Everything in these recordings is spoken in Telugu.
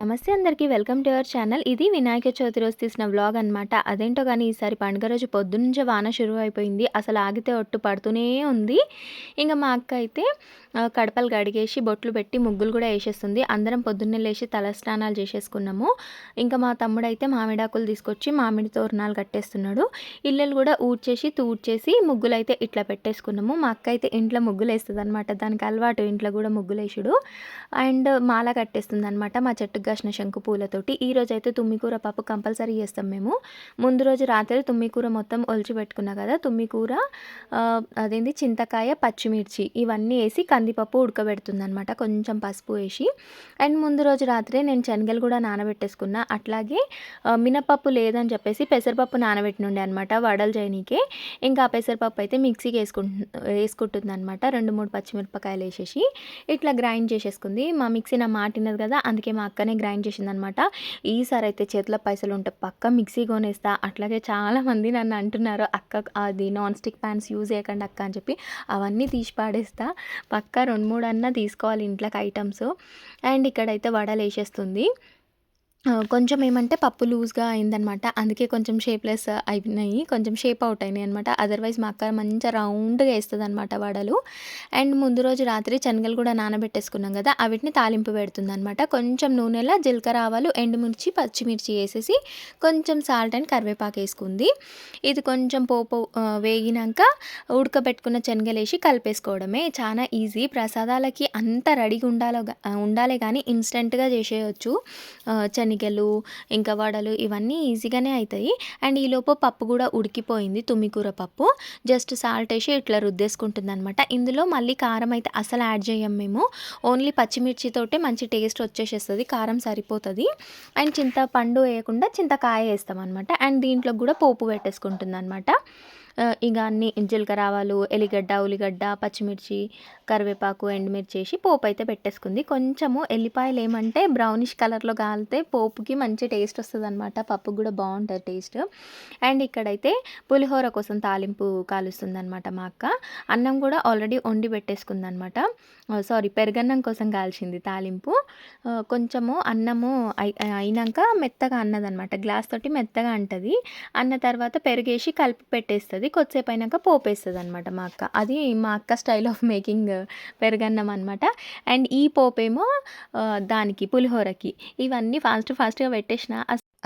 నమస్తే అందరికీ వెల్కమ్ టు అవర్ ఛానల్. ఇది వినాయక చవితి రోజు తీసిన వ్లాగ్ అనమాట అదేంటో కానీ ఈసారి పండుగ రోజు పొద్దున్నుంచే వాన షురు అయిపోయింది అసలు ఆగితే ఒట్టు పడుతూనే ఉంది. ఇంకా మా అక్క అయితే కడపలు గడిగేసి బొట్లు పెట్టి ముగ్గులు కూడా వేసేస్తుంది. అందరం పొద్దున్నే లేచి తలస్నానాలు చేసేసుకున్నాము. ఇంకా మా తమ్ముడు అయితే మామిడాకులు తీసుకొచ్చి మామిడి తోరణాలు కట్టేస్తున్నాడు. ఇల్లులు కూడా ఊడ్చేసి తూడ్చేసి ముగ్గులు అయితే ఇట్లా పెట్టేసుకున్నాము. మా అక్క అయితే ఇంట్లో ముగ్గులు వేస్తుంది అనమాట దానికి అలవాటు ఇంట్లో కూడా ముగ్గులు వేసుడు. అండ్ మాల కట్టేస్తుంది అనమాట మా చెట్టుకు కాసిన శంకు పూలతోటి. ఈ రోజు అయితే తుమ్మికూర పప్పు కంపల్సరీ చేస్తాం మేము. ముందు రోజు రాత్రి తుమ్మికూర మొత్తం ఒలిచి పెట్టుకున్నా కదా తుమ్మికూర ఆ, అదేంటి చింతకాయ పచ్చిమిర్చి ఇవన్నీ వేసి కందిపప్పు ఉడకబెడుతుంది అనమాట కొంచెం పసుపు వేసి. అండ్ ముందు రోజు రాత్రే నేను శనగలు కూడా నానబెట్టేసుకున్నా. అట్లాగే మినపప్పు లేదని చెప్పేసి పెసరపప్పు నానబెట్టినుండే అనమాట వడలు చేయనీకే. ఇంకా ఆ పెసరపప్పు అయితే మిక్సీకి వేసుకుంటు వేసుకుంటుంది అనమాట రెండు మూడు పచ్చిమిరపకాయలు వేసేసి ఇట్లా గ్రైండ్ చేసేసుకుంది. మా మిక్సీ నా మాటినది కదా అందుకే మా అక్కనే గ్రైండ్ చేసింది అనమాట ఈసారి అయితే చేతిలో పైసలు ఉంటే పక్క మిక్సీ కొనేస్తా. అట్లాగే చాలామంది నన్ను అంటున్నారు అక్క అది నాన్ స్టిక్ ప్యాన్స్ యూజ్ చేయకండి అక్క అని చెప్పి. అవన్నీ తీసి పాడేస్తా. పక్క రెండు మూడు అన్న తీసుకోవాలి ఇంట్లోకి ఐటమ్స్. అండ్ ఇక్కడైతే వడలు వేసేస్తుంది కొంచెం ఏమంటే పప్పు లూజ్గా అయిందనమాట. అందుకే కొంచెం షేప్లెస్ అయినాయి. కొంచెం షేప్ అవుట్ అయినాయి అనమాట. అదర్వైజ్ మా అక్క మంచిగా రౌండ్గా వేస్తుంది అనమాట వడలు. అండ్ ముందు రోజు రాత్రి శనగలు కూడా నానబెట్టేసుకున్నాం కదా అవిటిని తాలింపు పెడుతుంది అనమాట కొంచెం నూనెలో జీలకర్ర ఆవాలు ఎండుమిర్చి పచ్చిమిర్చి వేసేసి కొంచెం సాల్ట్ అండ్ కరివేపాకు వేసుకుంది. ఇది కొంచెం పోపు వేగినాక ఉడకబెట్టుకున్న శనగలు వేసి కలిపేసుకోవడమే. చాలా ఈజీ ప్రసాదాలకి అంత రెడీగా ఉండాలో ఉండాలి కానీ ఇన్స్టెంట్గా చేసేయచ్చు. శనగలు ఇంకా వడలు ఇవన్నీ ఈజీగానే అవుతాయి అండ్ ఈలోపు పప్పు కూడా ఉడికిపోయింది తుమ్మికూర పప్పు. జస్ట్ సాల్ట్ వేసి ఇట్లా రుద్దేసుకుంటుంది అనమాట ఇందులో మళ్ళీ కారం అయితే అసలు యాడ్ చేయం మేము. ఓన్లీ పచ్చిమిర్చితోటే మంచి టేస్ట్ వచ్చేసేస్తుంది కారం సరిపోతుంది. అండ్ చింతపండు వేయకుండా చింతకాయ వేస్తాం అనమాట అండ్ దీంట్లో కూడా పోపు పెట్టేసుకుంటుంది అనమాట ఇక అన్ని జీలకర్ర ఆవాలు ఎల్లిగడ్డ ఉల్లిగడ్డ పచ్చిమిర్చి కరివేపాకు ఎండుమిర్చి వేసి పోపు అయితే పెట్టేసుకుంది. కొంచెము ఎల్లిపాయలు ఏమంటే బ్రౌనిష్ కలర్లో కాలితే పోపుకి మంచి టేస్ట్ వస్తుంది అనమాట పప్పుకి కూడా బాగుంటుంది టేస్ట్ అండ్ ఇక్కడైతే పులిహోర కోసం తాలింపు కాలుస్తుంది అనమాట మా అక్క. అన్నం కూడా ఆల్రెడీ వండి పెట్టేసుకుంది అనమాట సారీ పెరుగన్నం కోసం కాల్చింది తాలింపు. కొంచెము అన్నము అయినాక మెత్తగా అన్నదనమాట గ్లాస్ తోటి మెత్తగా అంటది. అన్న తర్వాత పెరుగేసి కలిపి పెట్టేస్తుంది. కొద్దిసేపు అయినాక పోపు వేస్తుంది అనమాట మా అక్క. అది మా అక్క స్టైల్ ఆఫ్ మేకింగ్ పెరుగన్నం అనమాట అండ్ ఈ పోపేమో దానికి పులిహోరకి. ఇవన్నీ ఫాస్ట్ ఫాస్ట్గా పెట్టేసిన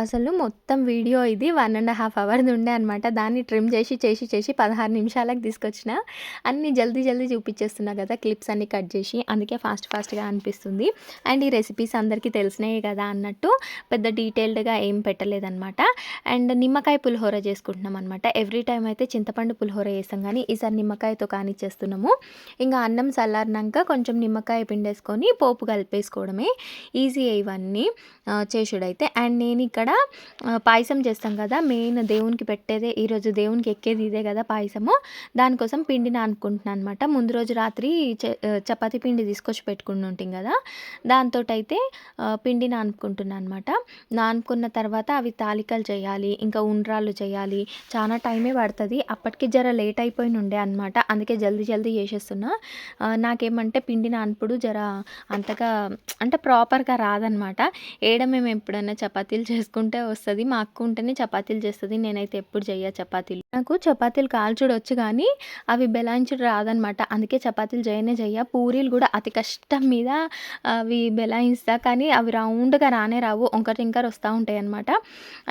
అసలు మొత్తం వీడియో ఇది వన్ అండ్ హాఫ్ అవర్ది ఉండే అనమాట దాన్ని ట్రిమ్ చేసి చేసి చేసి పదహారు నిమిషాలకు తీసుకొచ్చిన. అన్ని జల్దీ జల్దీ చూపించేస్తున్నా కదా క్లిప్స్ అన్ని కట్ చేసి. అందుకే ఫాస్ట్ ఫాస్ట్గా అనిపిస్తుంది. అండ్ ఈ రెసిపీస్ అందరికీ తెలిసినాయి కదా అన్నట్టు పెద్ద డీటెయిల్డ్గా ఏం పెట్టలేదనమాట అండ్ నిమ్మకాయ పులిహోర చేసుకుంటున్నాం అనమాట ఎవ్రీ టైం అయితే చింతపండు పులిహోర చేస్తాం కానీ ఈసారి నిమ్మకాయతో కానిచ్చేస్తున్నాము. ఇంకా అన్నం చల్లారినాక కొంచెం నిమ్మకాయ పిండేసుకొని పోపు కలిపేసుకోవడమే. ఈజీ ఇవన్నీ. చేసుడైతే అండ్ నేను ఇక్కడ ఇక్కడ పాయసం చేస్తాం కదా మెయిన్ దేవునికి పెట్టేదే ఈరోజు దేవునికి ఎక్కేది ఇదే కదా పాయసము. దానికోసం పిండిని అనుకుంటున్నాను అనమాట ముందు రోజు రాత్రి చ- చపాతీ పిండి తీసుకొచ్చి పెట్టుకుని ఉంటాం కదా దాంతో అయితే పిండి నానుకుంటున్నాను అనమాట నానుకున్న తర్వాత అవి తాలికలు చేయాలి ఇంకా ఉండ్రాళ్ళు చేయాలి. చాలా టైమే పడుతుంది. అప్పటికి జర లేట్ అయిపోయి ఉండే అనమాట అందుకే జల్దీ జల్దీ చేసేస్తున్నా. నాకేమంటే పిండి నాన్పుడు జర అంతగా అంటే ప్రాపర్గా రాదనమాట ఏడ మేము ఎప్పుడైనా చపాతీలు చేస్తాం చేసుకుంటే వస్తుంది మా అక్క ఉంటేనే చపాతీలు చేస్తుంది నేనైతే ఎప్పుడు చెయ్య చపాతీలు. నాకు చపాతీలు కాల్చుడు వచ్చు కానీ అవి బెలాయించుడు రాదనమాట. అందుకే చపాతీలు చేయనే చెయ్య. పూరీలు కూడా అతి కష్టం మీద అవి బెలాయిస్తా కానీ అవి రౌండ్గా రానే రావు. ఒంకటి ఇంకర్ వస్తూ ఉంటాయి అనమాట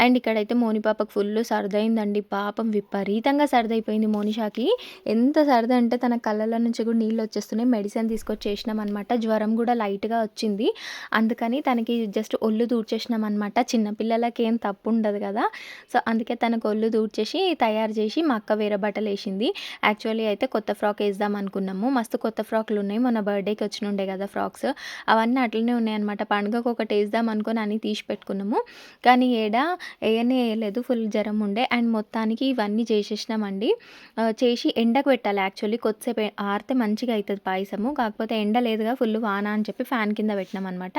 అండ్ ఇక్కడైతే మోని పాపకు ఫుల్ సర్దయిందండి పాపం విపరీతంగా సర్దైపోయింది మోనిషాకి. ఎంత సర్ది అంటే తన కళ్ళలో నుంచి కూడా నీళ్ళు వచ్చేస్తున్నాయి. మెడిసిన్ తీసుకొచ్చేసినాం అనమాట జ్వరం కూడా లైట్గా వచ్చింది. అందుకని తనకి జస్ట్ ఒళ్ళు దూర్చేసినాం అనమాట పిల్లలకి ఏం తప్పు ఉండదు కదా. సో అందుకే తనకు ఒళ్ళు దూడ్చేసి తయారు చేసి మా అక్క వేరే బట్టలు వేసింది యాక్చువల్లీ అయితే కొత్త ఫ్రాక్ వేద్దాం అనుకున్నాము. మస్తు కొత్త ఫ్రాక్లు ఉన్నాయి. మన బర్త్డేకి వచ్చి ఉండే కదా ఫ్రాక్స్. అవన్నీ అట్లనే ఉన్నాయన్నమాట పండుగకు ఒకటి వేద్దాం అనుకొని అని తీసి పెట్టుకున్నాము. కానీ ఏడ వేయనే వేయలేదు. ఫుల్ జ్వరం ఉండే. అండ్ మొత్తానికి ఇవన్నీ చేసేసినామండి. చేసి ఎండకు పెట్టాలి. యాక్చువల్లీ కొద్దిసేపు ఆరితే మంచిగా అవుతుంది పాయసము. కాకపోతే ఎండ లేదుగా ఫుల్ వాన అని చెప్పి ఫ్యాన్ కింద పెట్టినాం అనమాట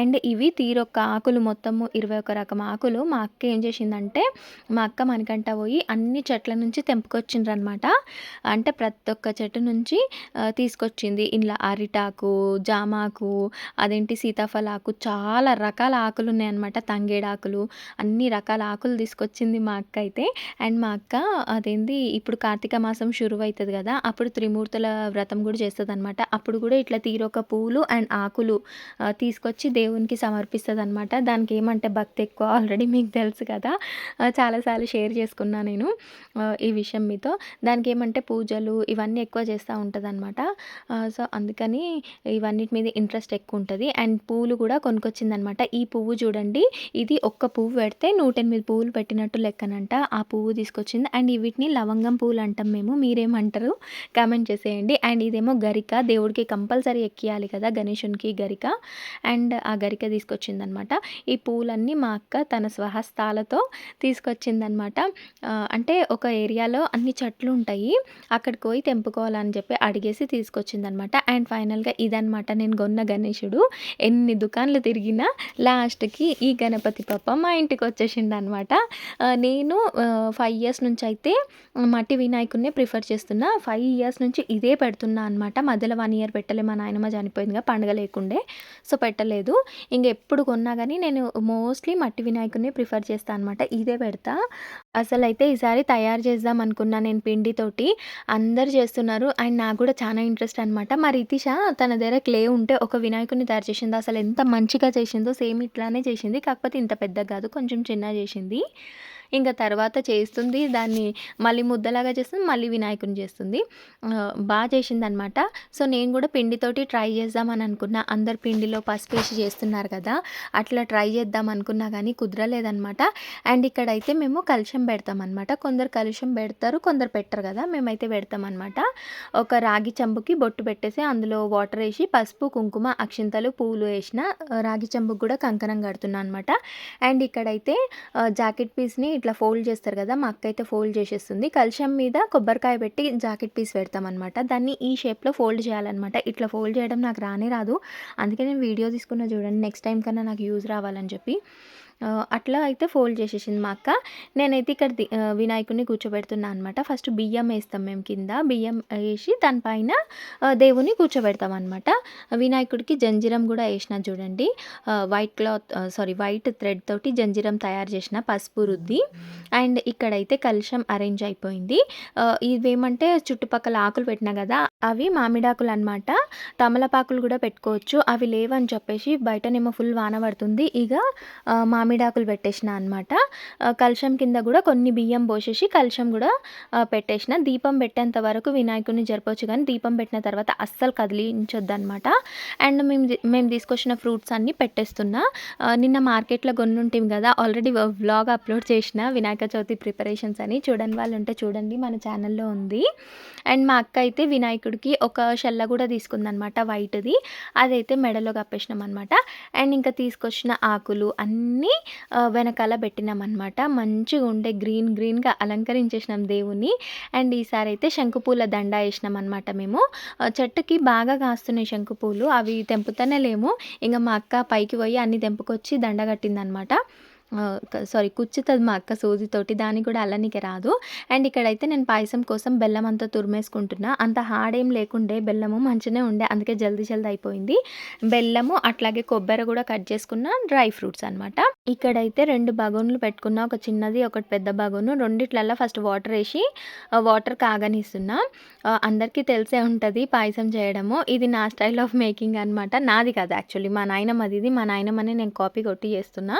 అండ్ ఇవి తీరొక్క ఆకులు మొత్తము ఇరవై ఒక రకం ఆకులు మా అక్క ఏం చేసిందంటే మా అక్క మనకంట పోయి అన్ని చెట్ల నుంచి తెంపుకొచ్చిండ్రనమాట. అంటే ప్రతి ఒక్క చెట్టు నుంచి తీసుకొచ్చింది. ఇలా అరిటాకు జామాకు అదేంటి సీతాఫలాకు చాలా రకాల ఆకులు ఉన్నాయన్నమాట. తంగేడాకులు అన్ని రకాల ఆకులు తీసుకొచ్చింది మా అక్క అయితే. అండ్ మా అక్క అదేంది ఇప్పుడు కార్తీక మాసం షురువు అవుతుంది కదా అప్పుడు త్రిమూర్తుల వ్రతం కూడా చేస్తుంది అనమాట అప్పుడు కూడా ఇట్లా తీరొక పూలు అండ్ ఆకులు తీసుకొచ్చి దేవునికి సమర్పిస్తుంది అనమాట దానికి ఏమంటే భక్తి ఎక్కువ ఆల్రెడీ మీకు తెలుసు కదా. చాలాసార్లు షేర్ చేసుకున్నా నేను ఈ విషయం మీతో. దానికి ఏమంటే పూజలు ఇవన్నీ ఎక్కువ చేస్తూ ఉంటుంది అనమాట సో అందుకని ఇవన్నిటి మీద ఇంట్రెస్ట్ ఎక్కువ ఉంటుంది. అండ్ పువ్వులు కూడా కొనుక్కొచ్చిందనమాట ఈ పువ్వు చూడండి ఇది ఒక్క పువ్వు పెడితే నూట ఎనిమిది పువ్వులు పెట్టినట్టు లెక్కనంట. ఆ పువ్వు తీసుకొచ్చింది. అండ్ వీటిని లవంగం పువ్వులు అంటాం మేము మీరేమంటారు? కామెంట్ చేసేయండి. అండ్ ఇదేమో గరిక దేవుడికి కంపల్సరీ ఎక్కియాలి కదా గణేషునికి గరిక. అండ్ ఆ గరిక తీసుకొచ్చిందనమాట ఈ పూలన్నీ మా అక్క తన స్వహస్తాలతో తీసుకొచ్చిందనమాట. అంటే ఒక ఏరియాలో అన్ని చెట్లు ఉంటాయి అక్కడికి పోయి తెంపుకోవాలని చెప్పి అడిగేసి తీసుకొచ్చిందనమాట. అండ్ ఫైనల్గా ఇదనమాట నేను కొన్న గణేశుడు ఎన్ని దుకాన్లు తిరిగినా లాస్ట్కి ఈ గణపతి పప్ప మా ఇంటికి వచ్చేసిండు అనమాట నేను ఫైవ్ ఇయర్స్ నుంచి అయితే మట్టి వినాయకుడినే ప్రిఫర్ చేస్తున్నా. ఫైవ్ ఇయర్స్ నుంచి ఇదే పెడుతున్నా అనమాట. మధ్యలో వన్ ఇయర్ పెట్టలే మా నాయనమ్మ చనిపోయిందిగా పండుగ లేకుండే. సో పెట్టలేదు. ఇంక ఎప్పుడు కొన్నా కానీ నేను మోస్ట్లీ మట్టి వినాయకుడిని ప్రిఫర్ చేస్తాను అనమాట ఇదే పెడతా. అసలు అయితే ఈసారి తయారు చేద్దాం అనుకున్నా నేను పిండితోటి. అందరు చేస్తున్నారు. అండ్ నాకు కూడా చాలా ఇంట్రెస్ట్ అనమాట మా రితిష తన దగ్గర క్లే ఉంటే ఒక వినాయకుడిని తయారు చేసింది. అసలు ఎంత మంచిగా చేసిందో సేమ్ ఇట్లానే చేసింది. కాకపోతే ఇంత పెద్దగా కాదు. కొంచెం చిన్న చేసింది. ఇంకా తర్వాత చేస్తుంది దాన్ని మళ్ళీ ముద్దలాగా చేస్తుంది మళ్ళీ వినాయకుని చేస్తుంది. బాగా చేసింది అనమాట సో నేను కూడా పిండితోటి ట్రై చేద్దామని అనుకున్నా. అందరు పిండిలో పసుపు వేసి చేస్తున్నారు కదా అట్లా ట్రై చేద్దాం అనుకున్నా కానీ కుదరలేదనమాట అండ్ ఇక్కడైతే మేము కలుషం పెడతాం అనమాట కొందరు కలుషం పెడతారు కొందరు పెట్టరు కదా మేమైతే పెడతాం అనమాట ఒక రాగి చెంబుకి బొట్టు పెట్టేసి అందులో వాటర్ వేసి పసుపు కుంకుమ అక్షింతలు పూలు వేసిన రాగి చెంబుకి కూడా కంకణం కడుతున్నాను అనమాట అండ్ ఇక్కడైతే జాకెట్ పీస్ని ఇట్లా ఫోల్డ్ చేస్తారు కదా మా అక్క అయితే ఫోల్డ్ చేసేస్తుంది. కలుషం మీద కొబ్బరికాయ పెట్టి జాకెట్ పీస్ పెడతాం అనమాట దాన్ని ఈ షేప్లో ఫోల్డ్ చేయాలన్నమాట. ఇట్లా ఫోల్డ్ చేయడం నాకు రానే రాదు. అందుకే నేను వీడియో తీసుకున్న చూడండి నెక్స్ట్ టైం కన్నా నాకు యూజ్ రావాలని చెప్పి. అట్లా అయితే ఫోల్డ్ చేసేసింది మా అక్క. నేనైతే ఇక్కడ వినాయకుడిని కూర్చోబెడుతున్నా అనమాట ఫస్ట్ బియ్యం వేస్తాం మేము కింద. బియ్యం వేసి దానిపైన దేవుని కూర్చోబెడతాం అనమాట వినాయకుడికి జంజిరం కూడా వేసిన చూడండి. White cloth sari white thread తోటి జంజిరం తయారు చేసిన పసుపు రుద్ది. అండ్ ఇక్కడైతే కలుషం అరేంజ్ అయిపోయింది. ఇవేమంటే చుట్టుపక్కల ఆకులు పెట్టినా కదా అవి మామిడాకులు అనమాట తమలపాకులు కూడా పెట్టుకోవచ్చు. అవి లేవని చెప్పేసి బయటనేమో ఫుల్ వాన పడుతుంది. ఇక మా మామిడాకులు పెట్టేసిన అనమాట కలశం కింద కూడా కొన్ని బియ్యం పోసేసి కలశం కూడా పెట్టేసిన. దీపం పెట్టేంత వరకు వినాయకుడిని జరపవచ్చు కానీ దీపం పెట్టిన తర్వాత అస్సలు కదిలించొద్దు అనమాట అండ్ మేము మేము తీసుకొచ్చిన ఫ్రూట్స్ అన్నీ పెట్టేస్తున్నా. నిన్న మార్కెట్లో కొన్ని ఉంటాం కదా ఆల్రెడీ వ్లాగ్ అప్లోడ్ చేసిన వినాయక చవితి ప్రిపరేషన్స్ అని. చూడని వాళ్ళు ఉంటే చూడండి మన ఛానల్లో ఉంది. అండ్ మా అక్క అయితే వినాయకుడికి ఒక షెల్ల కూడా తీసుకుందనమాట వైట్ది. అదైతే మెడలో కప్పేసినాం అనమాట అండ్ ఇంకా తీసుకొచ్చిన ఆకులు అన్నీ వెనకాల పెట్టినాం అనమాట మంచిగా ఉండే గ్రీన్ గ్రీన్గా అలంకరించేసినాం దేవుని అండ్ ఈసారి అయితే శంకుపూల దండ వేసినాం అనమాట మేము చెట్టుకి బాగా కాస్తున్నాయి శంకుపూలు. అవి తెంపుతూనే లేము. ఇంకా మా అక్క పైకి పోయి అన్ని తెంపుకొచ్చి దండ కట్టిందనమాట సారీ కుచ్చుతుంది మా అక్క సూదితోటి దానికి కూడా అల్లనికి రాదు. అండ్ ఇక్కడైతే నేను పాయసం కోసం బెల్లం అంతా తురిమేసుకుంటున్నా. అంత హార్డ్ ఏం లేకుండే బెల్లము మంచిగానే ఉండే అందుకే జల్దీ జల్దీ అయిపోయింది. బెల్లము అట్లాగే కొబ్బరి కూడా కట్ చేసుకున్న డ్రై ఫ్రూట్స్ అనమాట ఇక్కడైతే రెండు బగోన్లు పెట్టుకున్నా ఒక చిన్నది ఒకటి పెద్ద బగోను. రెండిట్లల్లో ఫస్ట్ వాటర్ వేసి వాటర్ కాగనిస్తున్నా. అందరికీ తెలిసే ఉంటుంది పాయసం చేయడము. ఇది నా స్టైల్ ఆఫ్ మేకింగ్ అనమాట నాది కాదు యాక్చువల్లీ. మా నాయనమ్మది ఇది. మా నాయనమ్మని నేను కాపీ కొట్టి చేస్తున్నా.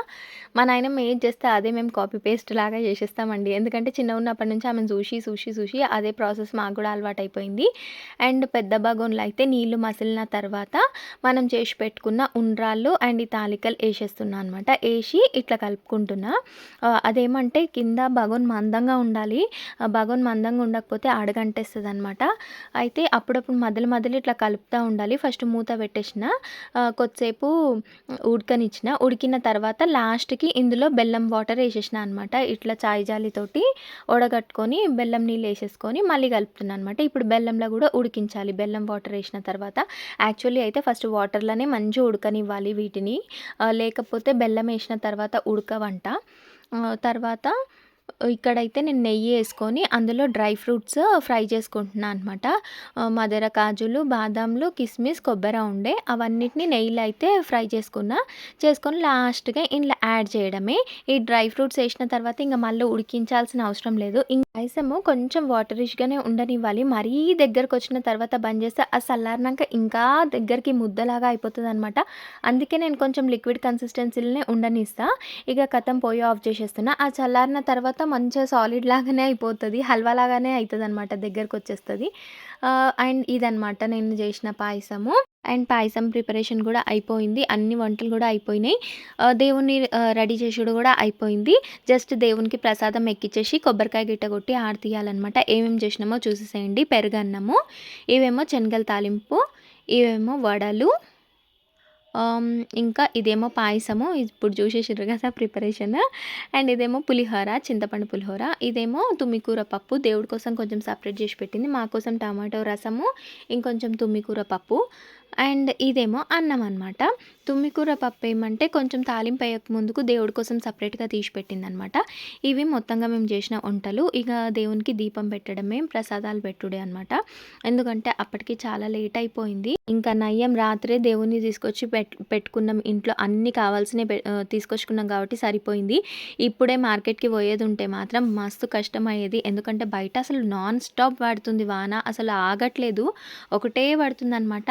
మా నాయనమ్మ ఏం చేస్తే అదే మేము కాపీ పేస్ట్ లాగా చేసేస్తామండి. ఎందుకంటే చిన్న ఉన్నప్పటి నుంచి ఆమె చూసి చూసి చూసి అదే ప్రాసెస్ మాకు కూడా అలవాటు అయిపోయింది. అండ్ పెద్ద బగోన్లో అయితే నీళ్ళు మసిలిన తర్వాత మనం చేసి పెట్టుకున్న ఉండ్రాళ్ళు అండ్ ఈ తాలికలు వేసేస్తున్నా అనమాట వేసి ఇట్లా కలుపుకుంటున్నా. అదేమంటే కింద బగోన్ మందంగా ఉండాలి. బగోన్ మందంగా ఉండకపోతే అడగంటేస్తుంది అనమాట అయితే అప్పుడప్పుడు మధ్యలో మధ్యలో ఇట్లా కలుపుతూ ఉండాలి. ఫస్ట్ మూత పెట్టేసిన. కొద్దిసేపు ఉడకనిచ్చిన. ఉడికిన తర్వాత లాస్ట్కి ఇందులో అందులో బెల్లం వాటర్ వేసేసిన అనమాట ఇట్లా చాయ్ జాలితోటి వడగట్టుకొని బెల్లం నీళ్ళు వేసేసుకొని మళ్ళీ కలుపుతున్నాను అనమాట ఇప్పుడు బెల్లంలో కూడా ఉడికించాలి. బెల్లం వాటర్ వేసిన తర్వాత యాక్చువల్లీ అయితే ఫస్ట్ వాటర్లోనే మంచిగా ఉడకనివ్వాలి వీటిని. లేకపోతే బెల్లం వేసిన తర్వాత ఉడకవంట. తర్వాత ఇక్కడైతే నేను నెయ్యి వేసుకొని అందులో డ్రై ఫ్రూట్స్ ఫ్రై చేసుకుంటున్నాను అనమాట మదర కాజులు బాదాంలు కిస్మిస్ కొబ్బరి ఉండే అవన్నిటిని నెయ్యిలో అయితే ఫ్రై చేసుకున్నా. చేసుకొని లాస్ట్గా ఇంట్లో యాడ్ చేయడమే. ఈ డ్రై ఫ్రూట్స్ వేసిన తర్వాత ఇంకా మళ్ళీ ఉడికించాల్సిన అవసరం లేదు. ఇంక పాయసము కొంచెం వాటరిష్గానే ఉండనివ్వాలి. మరీ దగ్గరకు వచ్చిన తర్వాత బంద్ చేస్తే ఆ చల్లారినాక ఇంకా దగ్గరికి ముద్దలాగా అయిపోతుంది అనమాట అందుకే నేను కొంచెం లిక్విడ్ కన్సిస్టెన్సీలోనే ఉండనిస్తా. ఇక కథం పొయ్యి ఆఫ్ చేసేస్తున్నా. ఆ చల్లారిన తర్వాత మంచిగా సాలిడ్ లాగానే అయిపోతుంది హల్వా లాగానే అవుతుంది అనమాట దగ్గరకు వచ్చేస్తుంది అండ్ ఇదనమాట నేను చేసిన పాయసము. అండ్ పాయసం ప్రిపరేషన్ కూడా అయిపోయింది అన్ని వంటలు కూడా అయిపోయినాయి. ఆ, దేవుణ్ణి రెడీ చేసుడు కూడా అయిపోయింది. జస్ట్ దేవునికి ప్రసాదం ఎక్కిచ్చేసి కొబ్బరికాయ గిట్ట కొట్టి ఆడతీయాలన్నమాట ఏమేమి చేసినామో చూసేసేయండి. పెరుగన్నము ఇవేమో శనగల తాలింపు ఇవేమో వడలు ఇంకా ఇదేమో పాయసము. ఇప్పుడు చూసేసారు కదా ప్రిపరేషన్. అండ్ ఇదేమో పులిహోర చింతపండు పులిహోర. ఇదేమో తుమ్మికూర పప్పు. దేవుడి కోసం కొంచెం సపరేట్ చేసి పెట్టింది. మా కోసం టమాటో రసము ఇంకొంచెం తుమ్మికూర పప్పు. అండ్ ఇదేమో అన్నం అనమాట తుమ్మికూర పప్పు ఏమంటే కొంచెం తాలింపు వేయక ముందుకు దేవుడి కోసం సపరేట్గా తీసి పెట్టింది అనమాట ఇవి మొత్తంగా మేము చేసిన వంటలు. ఇక దేవునికి దీపం పెట్టడమే ప్రసాదాలు పెట్టుడే అనమాట ఎందుకంటే అప్పటికి చాలా లేట్ అయిపోయింది. ఇంకా నయ్యం రాత్రే దేవుణ్ణి తీసుకొచ్చి పెట్ పెట్టుకున్నాం. ఇంట్లో అన్ని కావాల్సినవి తీసుకొచ్చుకున్నాం కాబట్టి సరిపోయింది. ఇప్పుడే మార్కెట్కి పోయేది ఉంటే మాత్రం మస్తు కష్టం అయ్యేది ఎందుకంటే బయట అసలు నాన్ స్టాప్ పడుతుంది వాన. అసలు ఆగట్లేదు. ఒకటే పడుతుంది అనమాట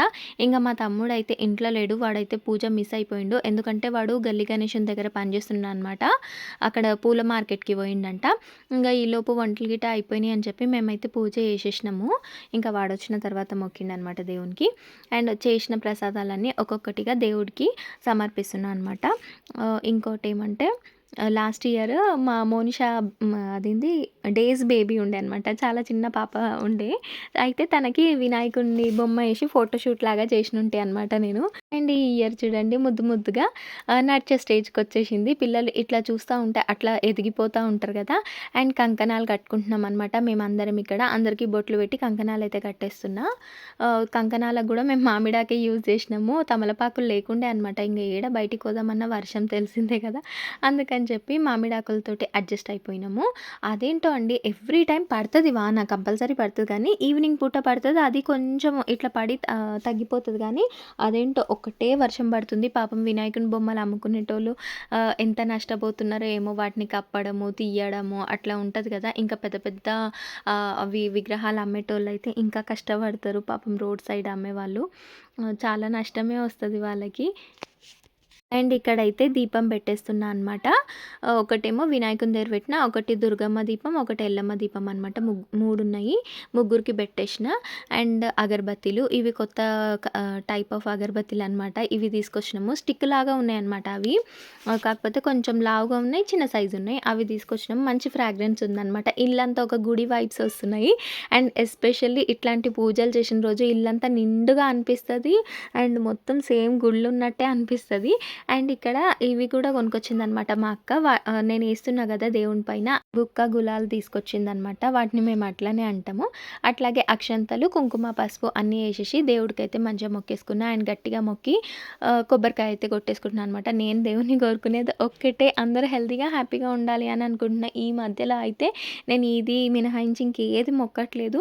ఇంకా మా తమ్ముడు అయితే ఇంట్లో లేడు వాడైతే పూజ మిస్ అయిపోయిండు. ఎందుకంటే వాడు గల్లీ గణేషన్ దగ్గర పనిచేస్తున్నాడు అనమాట అక్కడ పూల మార్కెట్కి పోయిండంట. ఇంకా ఈలోపు వంటలు గిట్ట అయిపోయినాయి అని చెప్పి మేమైతే పూజ చేసేసినాము. ఇంకా వాడు వచ్చిన తర్వాత మొక్కిండనమాట దేవునికి. అండ్ చేసిన ప్రసాదాలన్నీ ఒక్కొక్కటిగా దేవుడికి సమర్పిస్తున్నాను అనమాట ఇంకోటి ఏమంటే లాస్ట్ ఇయర్ మా మోనిషా మ, అదేంది డేస్ బేబీ ఉండే అనమాట చాలా చిన్న పాప ఉండే. అయితే తనకి వినాయకుడిని బొమ్మ వేసి ఫోటోషూట్ లాగా చేసిన ఉంటే అనమాట నేను. అండ్ ఈ ఇయర్ చూడండి ముద్దు ముద్దుగా నడిచే స్టేజ్కి వచ్చేసింది. పిల్లలు ఇట్లా చూస్తూ ఉంటే అట్లా ఎదిగిపోతూ ఉంటారు కదా. అండ్ కంకణాలు కట్టుకుంటున్నాం అనమాట మేమందరం ఇక్కడ. అందరికీ బొట్లు పెట్టి కంకణాలు అయితే కట్టేస్తున్నా. కంకణాలకు కూడా మేము మామిడాకే యూజ్ చేసినాము. తమలపాకులు లేకుండే అనమాట ఇంకా ఏడ బయటికి పోదామన్న వర్షం తెలిసిందే కదా. అందుకని చెప్పి మామిడాకులతోటి అడ్జస్ట్ అయిపోయినాము. అదేంటో అండి. ఎవ్రీ టైం పడుతుంది వాన కంపల్సరీ పడుతుంది. కానీ ఈవినింగ్ పూట పడుతుంది అది కొంచెం ఇట్లా పడి తగ్గిపోతుంది. కానీ అదేంటో ఒకటే వర్షం పడుతుంది. పాపం వినాయకుని బొమ్మలు అమ్ముకునేటోళ్ళు ఎంత నష్టపోతున్నారో ఏమో వాటిని కప్పడము తీయడము అట్లా ఉంటుంది కదా. ఇంకా పెద్ద పెద్ద అవి విగ్రహాలు అమ్మేటోళ్ళు అయితే ఇంకా కష్టపడతారు. పాపం రోడ్ సైడ్ అమ్మేవాళ్ళు. చాలా నష్టమే వస్తుంది వాళ్ళకి. అండ్ ఇక్కడైతే దీపం పెట్టేస్తున్నా అనమాట ఒకటేమో వినాయకుని దగ్గర పెట్టిన ఒకటి దుర్గమ్మ దీపం ఒకటి ఎల్లమ్మ దీపం అనమాట ముగ్గు మూడు ఉన్నాయి ముగ్గురికి పెట్టేసిన. అండ్ అగరబత్తీలు ఇవి కొత్త టైప్ ఆఫ్ అగరబత్తీలు అనమాట ఇవి తీసుకొచ్చినాము. స్టిక్ లాగా ఉన్నాయన్నమాట అవి. కాకపోతే కొంచెం లావుగా ఉన్నాయి చిన్న సైజు ఉన్నాయి. అవి తీసుకొచ్చినాము మంచి ఫ్రాగ్రెన్స్ ఉందన్నమాట. ఇల్లంతా ఒక గుడి వైబ్స్ వస్తున్నాయి. అండ్ ఎస్పెషల్లీ ఇట్లాంటి పూజలు చేసిన రోజు ఇల్లంతా నిండుగా అనిపిస్తుంది. అండ్ మొత్తం సేమ్ గుళ్ళు ఉన్నట్టే అనిపిస్తుంది. అండ్ ఇక్కడ ఇవి కూడా కొనుక్కొచ్చింది అనమాట మా అక్క. నేను వేస్తున్నా కదా దేవుని పైన. బుక్క గులాలు తీసుకొచ్చింది అనమాట వాటిని మేము అట్లానే అంటాము. అట్లాగే అక్షంతలు కుంకుమ పసుపు అన్నీ వేసేసి దేవుడికైతే మంచిగా మొక్కేసుకున్నా. అండ్ గట్టిగా మొక్కి కొబ్బరికాయ అయితే కొట్టేసుకుంటున్నాను అనమాట. నేను దేవుని కోరుకునేది ఒక్కటే. అందరూ హెల్తీగా హ్యాపీగా ఉండాలి అని అనుకుంటున్నా ఈ మధ్యలో అయితే నేను ఇది మినహాయించి ఇంకేది మొక్కట్లేదు.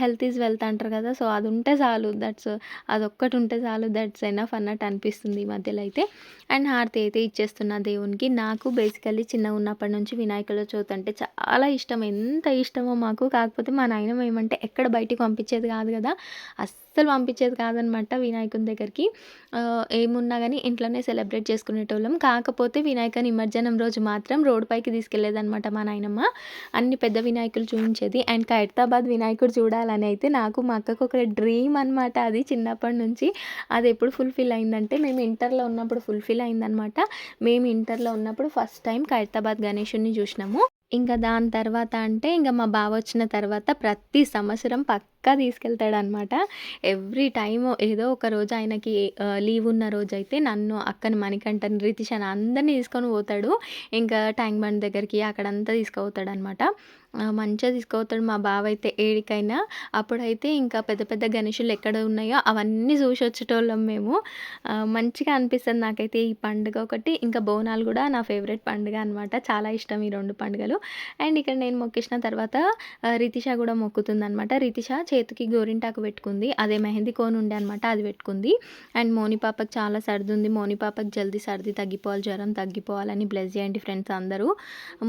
హెల్త్ ఈజ్ వెల్త్ అంటారు కదా సో అది ఉంటే చాలు. దట్స్ అదొక్కటి ఉంటే చాలు. దట్స్ ఎనఫ్ అన్నట్టు అనిపిస్తుంది ఈ మధ్యలో అయితే. అండ్ హారతి అయితే ఇచ్చేస్తున్న దేవునికి. నాకు బేసికల్లీ చిన్న ఉన్నప్పటి నుంచి వినాయకుల చవితి అంటే చాలా ఇష్టం. ఎంత ఇష్టమో మాకు. కాకపోతే మా నాయనమ్మ ఏమంటే ఎక్కడ బయటికి పంపించేది కాదు కదా. అస్సలు పంపించేది కాదనమాట వినాయకుని దగ్గరికి. ఏమున్నా కానీ ఇంట్లోనే సెలబ్రేట్ చేసుకునేటోళ్ళం. కాకపోతే వినాయక నిమజ్జనం రోజు మాత్రం రోడ్ పైకి తీసుకెళ్ళేదనమాట మా నాయనమ్మ. అన్ని పెద్ద వినాయకులు చూపించేది. అండ్ ఖైరతాబాద్ వినాయకుడు చూడాలని అయితే నాకు మా అక్కకు ఒక డ్రీమ్ అనమాట అది చిన్నప్పటి నుంచి. అది ఎప్పుడు ఫుల్ఫిల్ అయిందంటే మేము ఇంటర్లో ఉన్నప్పుడు ఫుల్ ఫుల్ఫిల్ అయిందనమాట మేము ఇంటర్లో ఉన్నప్పుడు ఫస్ట్ టైం ఖైరతాబాద్ గణేషుని చూసినాము ఇంకా దాని తర్వాత అంటే ఇంకా మా బావ వచ్చిన తర్వాత ప్రతి సంవత్సరం పక్కా తీసుకెళ్తాడనమాట. ఎవ్రీ టైం ఏదో ఒక రోజు ఆయనకి లీవ్ ఉన్న రోజు అయితే నన్ను, అక్కని, మణికంఠని, అని అందరిని తీసుకొని పోతాడు. ఇంకా ట్యాంక్ బండ్ దగ్గరికి అక్కడంతా తీసుకుపోతాడనమాట. మంచిగా తీసుకుపోతాడు మా బావ అయితే ఏడికైనా. అప్పుడైతే ఇంకా పెద్ద పెద్ద గణేషులు ఎక్కడ ఉన్నాయో అవన్నీ చూసి వచ్చేటోళ్ళం మేము. మంచిగా అనిపిస్తుంది నాకైతే ఈ పండుగ ఒకటి. ఇంకా బోనాలు కూడా నా ఫేవరెట్ పండుగ అనమాట. చాలా ఇష్టం ఈ రెండు పండుగలు. అండ్ ఇక్కడ నేను మొక్కేసిన తర్వాత రితిష కూడా మొక్కుతుంది అనమాట రితిష చేతికి గోరింటాకు పెట్టుకుంది. అదే మెహందీ కోన్ ఉండే అనమాట. అది పెట్టుకుంది. అండ్ మోని పాపకు చాలా సర్దుంది. మోని పాపకు జల్దీ సర్ది తగ్గిపోవాలి, జ్వరం తగ్గిపోవాలని బ్లెస్ చేయండి ఫ్రెండ్స్ అందరూ.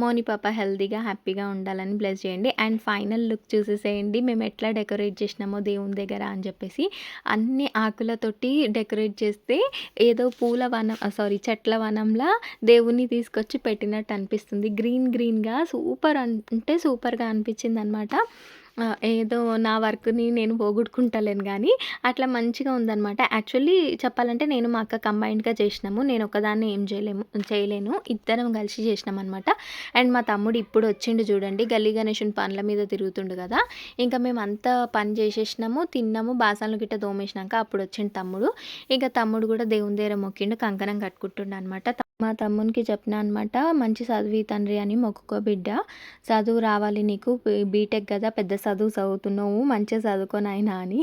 మోని పాప హెల్తీగా, హ్యాపీగా ఉండాలని బ్లెస్ చేయండి. అండ్ ఫైనల్ లుక్ చూసేసేయండి. మేము ఎట్లా డెకరేట్ చేసినామో దేవుని దగ్గర అని చెప్పేసి. అన్ని ఆకులతోటి డెకరేట్ చేస్తే ఏదో పూల వనం సారీ చెట్ల వనంలా దేవుడిని తీసుకొచ్చి పెట్టినట్టు అనిపిస్తుంది. గ్రీన్ గ్రీన్‌గా సూపర్ అంటే సూపర్‌గా అనిపించిందనమాట. అనమాట ఏదో నా వర్క్‌ని నేను పోగొట్టుకుంటలేను కానీ అట్లా మంచిగా ఉందనమాట. యాక్చువల్లీ చెప్పాలంటే నేను మా అక్క కంబైన్డ్‌గా చేసినాము. నేను ఒక్కదాన్నే ఏం చేయలేము చేయలేను. ఇద్దరం కలిసి చేసినామనమాట. అండ్ మా తమ్ముడు ఇప్పుడు వచ్చిండు చూడండి. గల్లీ గణేషన్ పనుల మీద తిరుగుతుండు కదా ఇంకా మేము అంతా పని చేసేసినాము, తిన్నాము, బాసనలు గిట్ట తోమేసినాక అప్పుడు వచ్చిండు తమ్ముడు. ఇంకా తమ్ముడు కూడా దేవుని దగ్గర మొక్కిండు. కంకణం కట్టుకుంటుండనమాట. మా తమ్మునికి చెప్పిన అనమాట. మంచి చదివి తండ్రి అని మొక్కుకో బిడ్డ. చదువు రావాలి నీకు బీటెక్ కదా పెద్ద చదువు చదువుతున్నావు. మంచిగా చదువుకొని అయినా అని.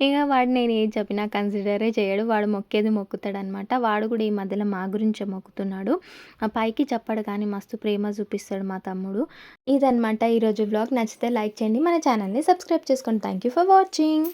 ఇక వాడు నేను ఏది చెప్పినా కన్సిడరే చేయడు. వాడు మొక్కేది మొక్కుతాడనమాట. వాడు కూడా ఈ మధ్యలో మా గురించే మొక్కుతున్నాడు. పైకి చెప్పడు కానీ మస్తు ప్రేమ చూపిస్తాడు మా తమ్ముడు. ఇదనమాట ఈరోజు బ్లాగ్ నచ్చితే లైక్ చేయండి. మన ఛానల్‌ని సబ్స్క్రైబ్ చేసుకోండి. Thank you for watching.